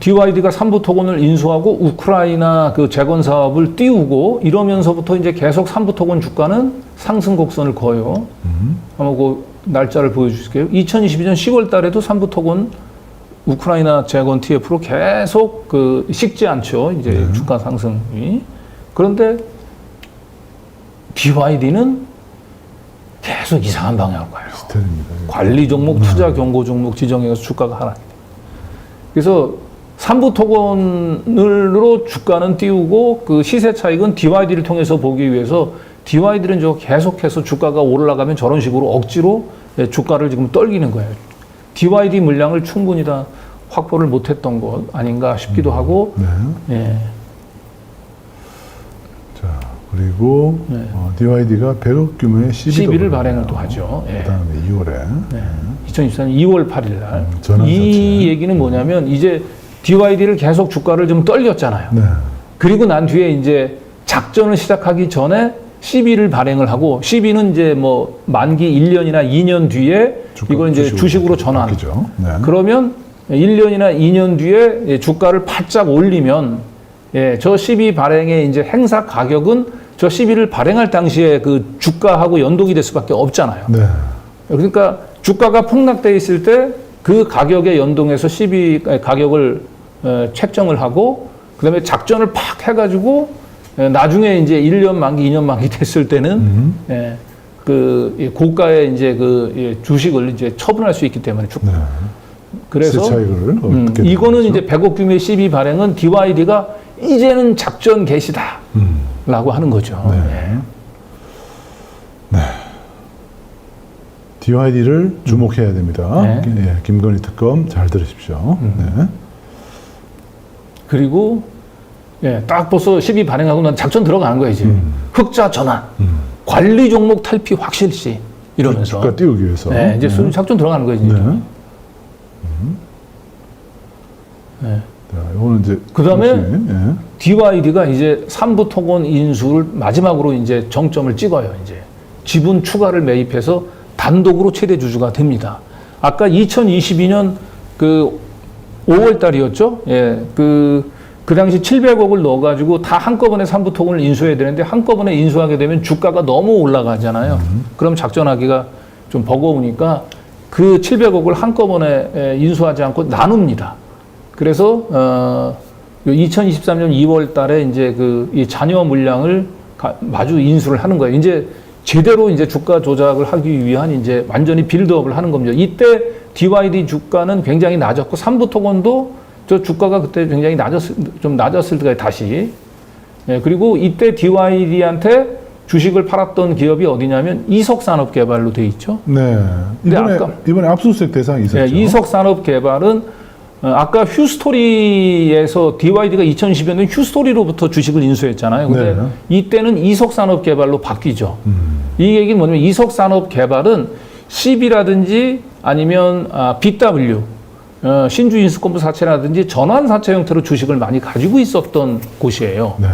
DYD가 삼부 토건을 인수하고 우크라이나 그 재건 사업을 띄우고 이러면서부터 이제 계속 삼부 토건 주가는 상승 곡선을 그어요. 한번 그 날짜를 보여주실게요. 2022년 10월 달에도 삼부 토건 우크라이나 재건 TF로 계속 그 식지 않죠. 이제 주가 상승이. 그런데 BYD는 계속 이상한 방향으로 가요. 스텔입니다. 관리 종목, 투자 경고 종목 지정해서 주가가 하락이 돼. 그래서 삼부 토건으로 주가는 띄우고 그 시세 차익은 DYD를 통해서 보기 위해서 DYD는 저 계속해서 주가가 올라가면 저런 식으로 억지로 예, 주가를 지금 떨기는 거예요. DYD 물량을 충분히 다 확보를 못했던 것 아닌가 싶기도 하고, 네. 예, 자, 그리고 네. 어, DYD가 100억 규모의 시비를 벌여요. 발행을 또 하죠. 예. 그다음에 2월에 네. 2024년 2월 8일 날. 음, 이. 얘기는 뭐냐면 이제 DYD를 계속 주가를 좀 떨겼잖아요. 네. 그리고 난 뒤에 이제 작전을 시작하기 전에 CB를 발행을 하고 CB는 이제 뭐 만기 1년이나 2년 뒤에 이걸 이제 주식으로 전환. 바뀌죠. 네. 그러면 1년이나 2년 뒤에 예, 주가를 바짝 올리면 예, 저 CB 발행의 이제 행사 가격은 저 CB를 발행할 당시에 그 주가하고 연동이 될 수밖에 없잖아요. 네. 그러니까 주가가 폭락돼 있을 때 그 가격에 연동해서 CB 가격을 어, 책정을 하고 그다음에 작전을 팍 해가지고 에, 나중에 이제 1년 만기, 2년 만기 됐을 때는 음. 예, 그이 고가의 이제 그 예, 주식을 이제 처분할 수 있기 때문에 주- 네. 그래서 음, 이거는 되죠? 이제 100억 규모의 CB 발행은 DYD가 이제는 작전 개시다라고 음. 하는 거죠. 네. 예. DYD를 주목해야 됩니다. 네. 예, 김건희 특검 잘 들으십시오. 네. 그리고 예, 딱 벌써 12 발행하고 난 작전 들어가는 거야 이제 음. 흑자 전환 관리 종목 탈피 확실시 이러면서 주가 띄우기 위해서. 네, 이제 순 작전 들어가는 거예요 이제. 네. 네. 자, 이거는 이제 그다음에 혹시, 예. DYD가 이제 삼부 토건 인수를 마지막으로 이제 정점을 찍어요 이제 지분 추가를 매입해서 단독으로 최대 주주가 됩니다. 아까 2022년 그 5월 달이었죠. 예, 그, 그 당시 700억을 넣어가지고 다 한꺼번에 삼부 토건을 인수해야 되는데 한꺼번에 인수하게 되면 주가가 너무 올라가잖아요. 그럼 작전하기가 좀 버거우니까 그 700억을 한꺼번에 에, 인수하지 않고 나눕니다. 그래서 어 2023년 2월 달에 이제 그 이 잔여 물량을 가- 마주 인수를 하는 거예요. 이제 제대로 이제 주가 조작을 하기 위한 이제 완전히 빌드업을 하는 겁니다. 이때 DYD 주가는 굉장히 낮았고 삼부 토건도 저 주가가 그때 굉장히 낮았을 좀 낮았을 때가 다시 예, 그리고 이때 DYD한테 주식을 팔았던 기업이 어디냐면 이석산업개발로 돼 있죠. 네. 이번에 아까- 이번에 압수수색 대상이 있었죠. 예, 이석산업개발은 어, 아까 휴스토리에서 DYD가 2010년 에 휴스토리로부터 주식을 인수했잖아요. 근데 네. 이때는 이석산업개발로 바뀌죠. 음. 이 얘기는 뭐냐면 이석산업개발은 CB라든지 아니면 아, BW 어, 신주인수권부 사채라든지 전환사채 형태로 주식을 많이 가지고 있었던 곳이에요. 네.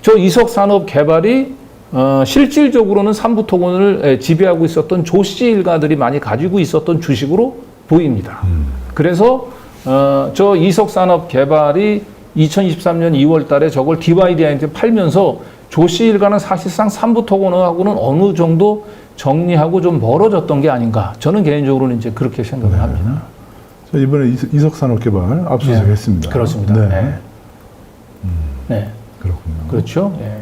저 이석산업개발이 어, 실질적으로는 삼부토건을 에, 지배하고 있었던 조씨 일가들이 많이 가지고 있었던 주식으로 보입니다. 그래서 어, 저 이석산업개발이 2023년 2월 달에 저걸 DYD한테 팔면서 조씨 일가는 사실상 삼부토건하고는 어느 정도 정리하고 좀 멀어졌던 게 아닌가. 저는 개인적으로는 이제 그렇게 생각을 합니다. 자, 이번에 이석- 이석 산업개발 압수수색했습니다. 네. 그렇습니다. 네. 네. 네. 그렇군요. 그렇죠. 예.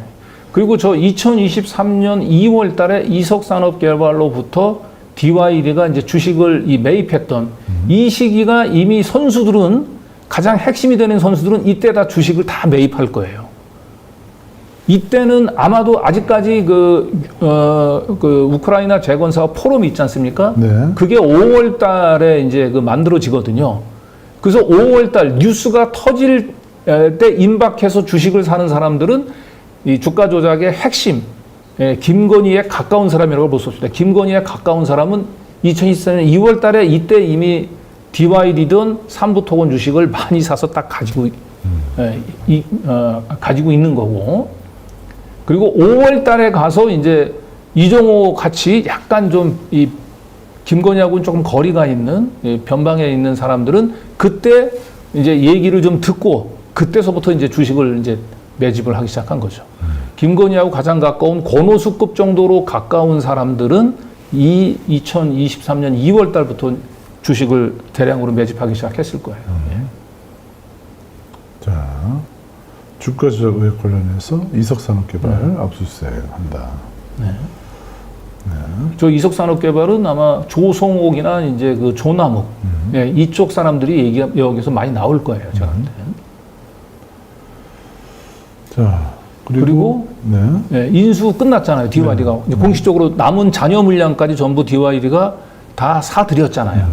그리고 저 2023년 2월 달에 이석 산업개발로부터 DYD가 이제 주식을 이 매입했던 이 시기가 이미 선수들은 가장 핵심이 되는 선수들은 이때 다 주식을 다 매입할 거예요. 이때는 아마도 아직까지 그, 어, 그 우크라이나 재건 사업 포럼이 있지 않습니까? 네. 그게 5월 달에 이제 그 만들어지거든요. 그래서 5월 달 뉴스가 터질 에, 때 임박해서 주식을 사는 사람들은 이 주가 조작의 핵심, 예, 김건희에 가까운 사람이라고 볼 수 없습니다. 김건희에 가까운 사람은 2024년 2월 달에 이때 이미 DYD든 삼부토건 주식을 많이 사서 딱 가지고, 예, 이, 어, 가지고 있는 거고. 그리고 5월 달에 가서 이제 이정호 같이 약간 좀 이 김건희하고는 조금 거리가 있는 이 변방에 있는 사람들은 그때 이제 얘기를 좀 듣고 그때서부터 이제 주식을 이제 매집을 하기 시작한 거죠. 김건희하고 가장 가까운 권오수급 정도로 가까운 사람들은 이 2023년 2월 달부터 주식을 대량으로 매집하기 시작했을 거예요. 예. 자, 주가 조작 의혹 관련해서 이석산업개발 네. 압수수색 한다. 저 이석산업개발은 아마 조성옥이나 이제 그 조남욱 예, 이쪽 사람들이 얘기 여기서 많이 나올 거예요. 볼 때는. 자, 그리고, 그리고 네. 예, 인수 끝났잖아요. DYD가 이제 공식적으로 남은 잔여 물량까지 전부 DYD가 다 사들였잖아요.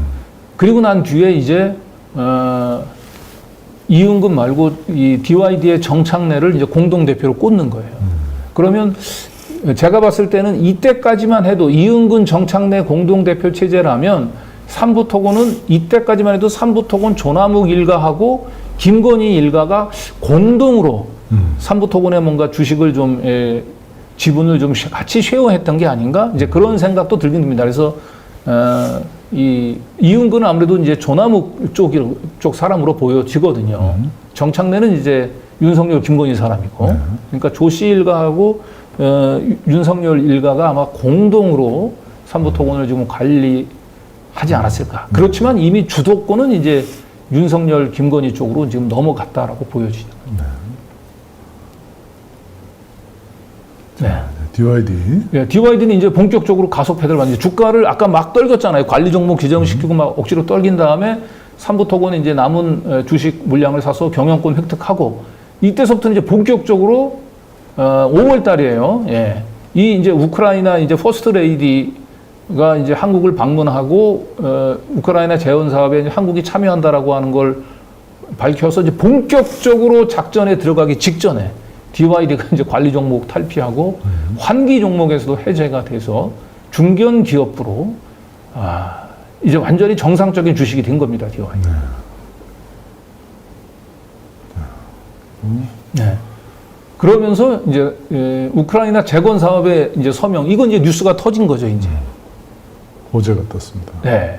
그리고 난 뒤에 이제 어, 이윤금 말고 이 DYD의 정창래를 이제 공동 대표로 꽂는 거예요. 그러면 제가 봤을 때는 이때까지만 해도 이은근 정창래 공동 대표 체제라면 삼부토건은 이때까지만 해도 삼부토건 조남욱 일가하고 김건희 일가가 공동으로 음. 삼부토건에 뭔가 주식을 좀 에, 지분을 좀 쉐- 같이 쉐어했던 게 아닌가 이제 그런 생각도 들긴 듭니다. 그래서 어, 이 이윤근은 아무래도 이제 조남욱 쪽, 쪽 사람으로 보여지거든요. 정창래는 이제 윤석열, 김건희 사람이고, 네. 그러니까 조씨 일가하고 어, 유- 윤석열 일가가 아마 공동으로 삼부토건을 지금 관리하지 않았을까. 그렇지만 이미 주도권은 이제 윤석열, 김건희 쪽으로 지금 넘어갔다라고 보여지죠. 네. DYD. 예, DYD는 이제 본격적으로 가속 페달을 받는 주가를 아까 막 떨겼잖아요. 관리 종목 지정시키고 막 억지로 떨긴 다음에 삼부토건은 이제 남은 에, 주식 물량을 사서 경영권 획득하고 이때서부터 이제 본격적으로 어, 5월 달이에요. 예. 이 이제 우크라이나 이제 퍼스트 레이디가 이제 한국을 방문하고 어, 우크라이나 재원 사업에 이제 한국이 참여한다라고 하는 걸 밝혀서 이제 본격적으로 작전에 들어가기 직전에 DYD가 이제 관리 종목 탈피하고 환기 종목에서도 해제가 돼서 중견 기업부로 아, 이제 완전히 정상적인 주식이 된 겁니다, DYD. 네. 그러면서 이제 에, 우크라이나 재건 사업에 이제 서명 이건 이제 뉴스가 터진 거죠, 이제. 호재가 떴습니다. 네.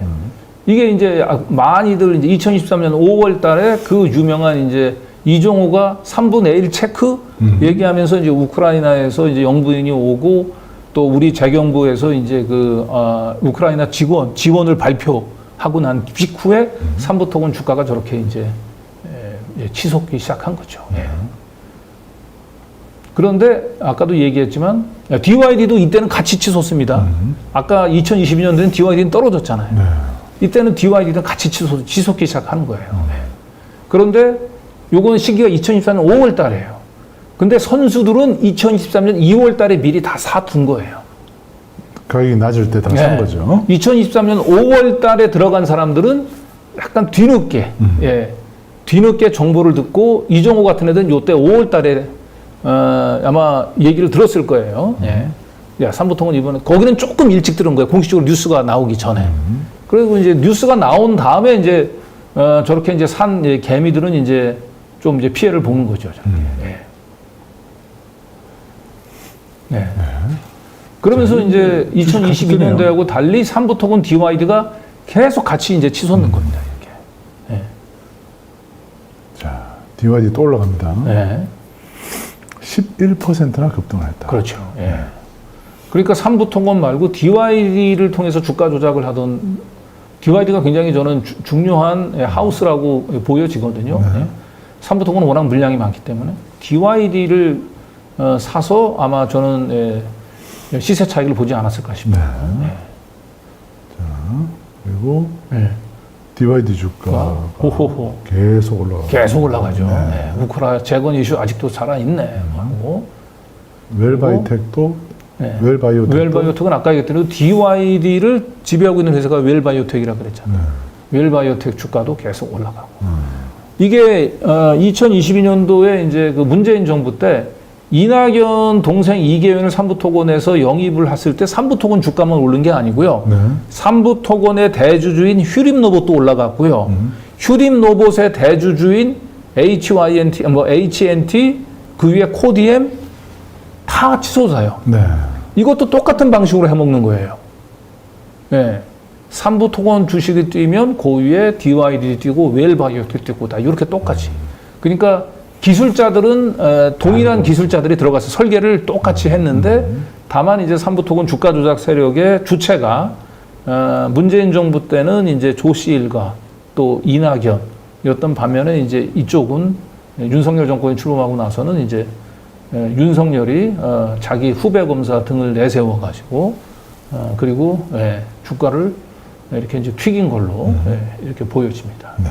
이게 이제 아, 많이들 이제 2023년 5월 달에 그 유명한 이제 이종호가 3분의 1 체크 음. 얘기하면서 이제 우크라이나에서 이제 영부인이 오고 또 우리 재경부에서 이제 그 아, 우크라이나 지원 지원을 발표하고 난 직후에 삼부토건 주가가 저렇게 이제 에, 예, 치솟기 시작한 거죠. 예. 그런데 아까도 얘기했지만 DYD도 이때는 같이 치솟습니다. 음. 아까 2022년도에는 DYD는 떨어졌잖아요. 네. 이때는 DYD는 같이 치솟, 치솟기 시작하는 거예요. 네. 그런데 요건 시기가 2024년 5월 달이에요. 근데 선수들은 2023년 2월 달에 미리 다 사둔 거예요. 가격이 낮을 때 다산 네. 거죠. 2023년 5월 달에 들어간 사람들은 약간 뒤늦게, 예, 뒤늦게 정보를 듣고 이종호 같은 애들은 요때 5월 달에 어, 아마 얘기를 들었을 거예요. 예. 야, 삼부통은 이번에 거기는 조금 일찍 들은 거예요. 공식적으로 뉴스가 나오기 전에. 그리고 이제 뉴스가 나온 다음에 이제 어, 저렇게 이제 산 예, 개미들은 이제 좀 이제 피해를 보는 거죠. 음. 네. 네. 네. 그러면서 이제 2022년도하고 달리 삼부토건 디와이드가 계속 같이 이제 치솟는 음. 겁니다. 이렇게. 네. 자, 디와이드 또 올라갑니다. 네. 11%나 급등했다. 그렇죠. 예. 네. 그러니까 삼부통건 말고 DYD를 통해서 주가 조작을 하던 DYD가 굉장히 저는 주, 중요한 예, 하우스라고 보여지거든요. 네. 네. 3부 독은 워낙 물량이 많기 때문에 DYD를 어, 사서 아마 저는 예, 시세 차익을 보지 않았을까 싶어요. 네. 네. 자, 그리고 네. 디바이드 주가 아, 호호호. 계속 올라가 계속 올라가죠. 네. 네. 우크라 재건 이슈 아직도 살아 있네. 음. 웰바이텍도 네. 웰바이오텍 웰바이오텍은 아까 얘기했던 DYD를 지배하고 있는 회사가 웰바이오텍이라 그랬잖아요. 네. 웰바이오텍 주가도 계속 올라가고. 음. 이게 어, 2022년도에 이제 그 문재인 정부 때 이낙연 동생 이계현을 삼부토건에서 영입을 했을 때 삼부토건 주가만 오른 게 아니고요. 네. 삼부토건의 대주주인 휴림로봇도 올라갔고요. 음. 휴림로봇의 대주주인 HYNT, 뭐 HNT, 그 위에 코디엠 다 치솟아요. 네. 이것도 똑같은 방식으로 해먹는 거예요. 예. 삼부 토건 주식이 뛰면 고위에 DYD 뛰고 웰바이오도 뛰고 다 이렇게 똑같이. 그러니까 기술자들은 에, 동일한 기술자들이 들어가서 설계를 똑같이 했는데 다만 이제 삼부 토건 주가 조작 세력의 주체가 어, 문재인 정부 때는 이제 조씨 일가 또 이낙연이었던 반면에 이제 이쪽은 윤석열 정권이 출범하고 나서는 이제 에, 윤석열이 어, 자기 후배 검사 등을 내세워 가지고 어, 그리고 예, 주가를 이렇게 이제 튀긴 걸로 예, 이렇게 보여집니다. 네.